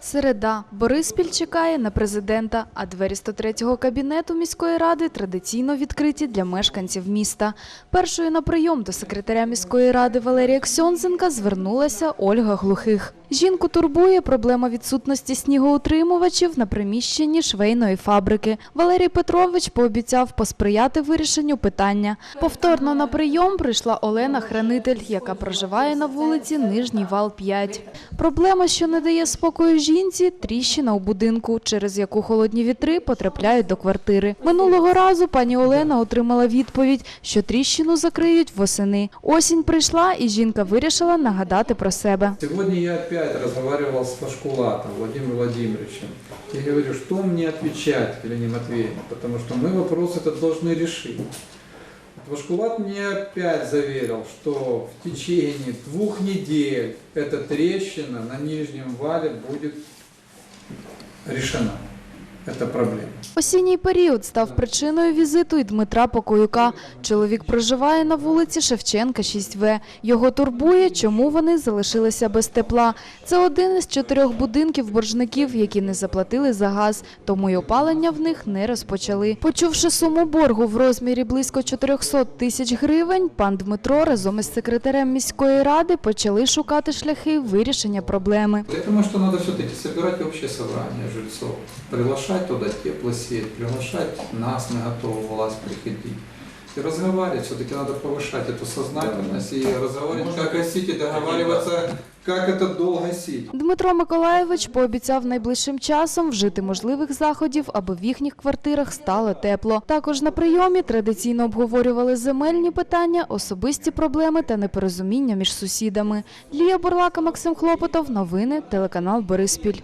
Середа. Бориспіль чекає на президента, а двері 103-го кабінету міської ради традиційно відкриті для мешканців міста. Першою на прийом до секретаря міської ради Валерія Ксьонзенка звернулася Ольга Глухих. Жінку турбує проблема відсутності снігоутримувачів на приміщенні швейної фабрики. Валерій Петрович пообіцяв посприяти вирішенню питання. Повторно на прийом прийшла Олена Хранитель, яка проживає на вулиці Нижній Вал 5. Проблема, що не дає спокою жінці, тріщина у будинку, через яку холодні вітри потрапляють до квартири. Минулого разу пані Олена отримала відповідь, що тріщину закриють восени. Осінь прийшла, і жінка вирішила нагадати про себе. Сегодня я опять разговаривал с Пашкулатом Владимиром Владимировичем. Я говорю, что мне отвечать, Елене Матвеевне, потому что мы вопрос этот должны решить. Пашкулат мне опять заверил, что в течение двух недель эта трещина на нижнем вале будет решена. Это проблема. Осінній період став причиною візиту і Дмитра Покоюка. Чоловік проживає на вулиці Шевченка, 6В. Його турбує, чому вони залишилися без тепла. Це один із чотирьох будинків боржників, які не заплатили за газ, тому й опалення в них не розпочали. Почувши суму боргу в розмірі близько 400 тисяч гривень, пан Дмитро разом із секретарем міської ради почали шукати шляхи вирішення проблеми. Я думаю, что надо все-таки собирать общее собрание жильцов, приглашать туда теплосеть, приглашать нас, мы готовы власть приходить. И разговаривать, все-таки надо повышать эту сознательность и разговаривать, как гасить и договариваться, как это долго гасить. Дмитро Миколаєвич пообіцяв найближчим часом вжити можливих заходів, аби в їхніх квартирах стало тепло. Також на прийомі традиційно обговорювали земельні питання, особисті проблеми та непорозуміння між сусідами. Лія Бурлака, Максим Хлопотов. Новини телеканал Бориспіль.